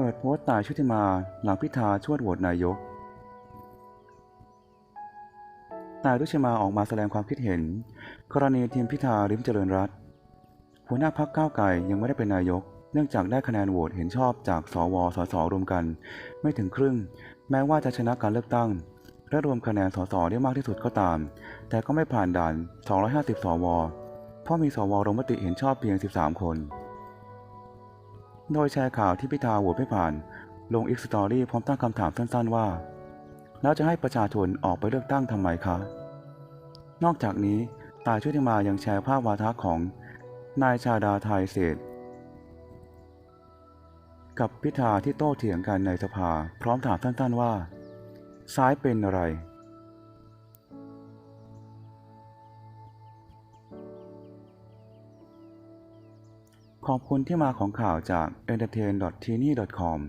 เปิดโพสต์ตายชุติมาหลังพิธาชวดโหวตนายกนายรุชิมาออกมาแสดงความคิดเห็น กรณีทีมพิธาริมเจริญรัตหัวหน้าพักก้าวไก่ยังไม่ได้เป็นนายก เนื่องจากได้คะแนนโหวตเห็นชอบจากสวสสรวมกัน ไม่ถึงครึ่ง แม้ว่าจะชนะการเลือกตั้งและรวมคะแนนสสได้มากที่สุดก็ตาม แต่ก็ไม่ผ่านด่าน 250 สว เพราะมีสวลงมติเห็นชอบเพียง 13 คน โดยแชร์ข่าวที่พิธาโหวตไม่ผ่าน ลงอีกสตอรี่พร้อมตั้งคำถามสั้นๆว่า แล้วจะให้ประชาชนออกไปเลือกตั้งทำไมคะ นอกจากนี้ตายชุติมายังแชร์ภาพวาทะของนายชาดาไทยเศษกับพิธาที่โต้เถียงกันในสภา พร้อมถามสั้นๆว่า ซ้ายเป็นอะไร ขอบคุณที่มาของข่าวจาก entertain t i n y c o m